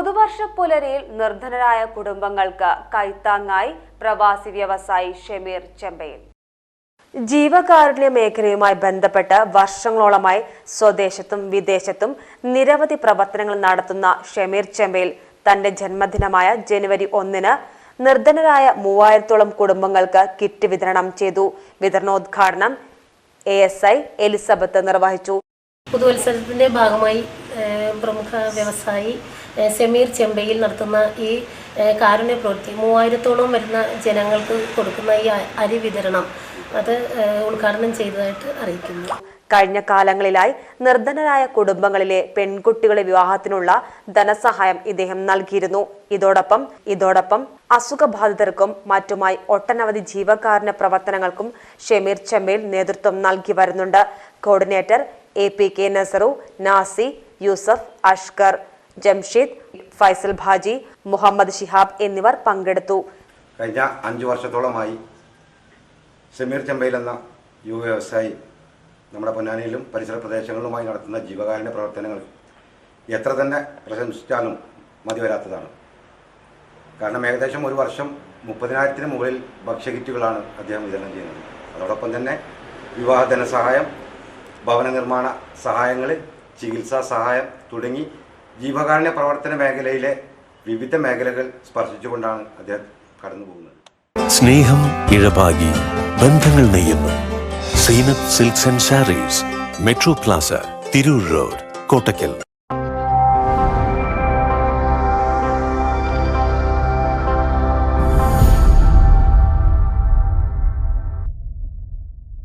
പുതുവർഷ പുലരിയിൽ നിർധനരായ കുടുംബങ്ങൾക്ക് കൈത്താങ്ങായി പ്രവാസി വ്യവസായി ഷമീർ ചെമ്പയിൽ. ജീവകാരുണ്യ മേഖലയുമായി ബന്ധപ്പെട്ട് വർഷങ്ങളോളമായി സ്വദേശത്തും വിദേശത്തും നിരവധി പ്രവർത്തനങ്ങൾ നടത്തുന്ന ഷമീർ ചെമ്പയിൽ തന്റെ ജന്മദിനമായ ജനുവരി ഒന്നിന് നിർധനരായ മൂവായിരത്തോളം കുടുംബങ്ങൾക്ക് കിറ്റ് വിതരണം ചെയ്തു. വിതരണോദ്ഘാടനം എ എസ് ഐ എലിസബത്ത് നിർവഹിച്ചു. പുതുവത്സരത്തിന്റെ ഭാഗമായി പ്രമുഖ വ്യവസായി സെമീർ ചെമ്പയിൽ നടത്തുന്ന ഈ കാരുണ്യ പ്രവൃത്തി മൂവായിരത്തോളം വരുന്ന ജനങ്ങൾക്ക് കൊടുക്കുന്ന ഈ അരി വിതരണം അത് ഉദ്ഘാടനം ചെയ്തതായിട്ട് അറിയിക്കുന്നു. കഴിഞ്ഞ കാലങ്ങളിലായി നിർധനരായ കുടുംബങ്ങളിലെ പെൺകുട്ടികളെ വിവാഹത്തിനുള്ള ധനസഹായം ഇദ്ദേഹം നൽകിയിരുന്നു. ഇതോടൊപ്പം ഇതോടൊപ്പം അസുഖബാധിതർക്കും മറ്റുമായി ഒട്ടനവധി ജീവകാരുണ്യ പ്രവർത്തനങ്ങൾക്കും ഷെമീർ ചെമ്മേൽ നേതൃത്വം നൽകി വരുന്നുണ്ട്. Coordinator A P K Nasaru Nasi Yusuf Ashkar Jamsheed Faisal Bhaji Muhammad Shihab എന്നിവർ പങ്കെടുത്തു. കഴിഞ്ഞ അഞ്ചു വർഷത്തോളമായി സമീർ ചെമ്പയിൽ എന്ന യുവ വ്യവസായി നമ്മുടെ പൊന്നാനിയിലും പരിസര പ്രദേശങ്ങളിലുമായി നടത്തുന്ന ജീവകാരുണ്യ പ്രവർത്തനങ്ങൾ എത്ര തന്നെ പ്രശംസിച്ചാലും മതി വരാത്തതാണ് കാരണം ഏകദേശം ഒരു വർഷം മുപ്പതിനായിരത്തിന് മുകളിൽ ഭക്ഷ്യകിറ്റുകളാണ് അദ്ദേഹം വിതരണം ചെയ്യുന്നത്. അതോടൊപ്പം തന്നെ വിവാഹ ധനസഹായം ഭവന നിർമ്മാണ സഹായങ്ങൾ ചികിത്സാ സഹായം തുടങ്ങി ജീവകാരുണ്യ പ്രവർത്തന മേഖലയിലെ വിവിധ മേഖലകൾ സ്പർശിച്ചുകൊണ്ടാണ് അദ്ദേഹം കടന്നു പോകുന്നത് സ്നേഹം ഇഴപാകി ബന്ധങ്ങൾ നെയ്യുന്നു. Zeenath silks and sarees metro plaza Tirur road Kottakkal.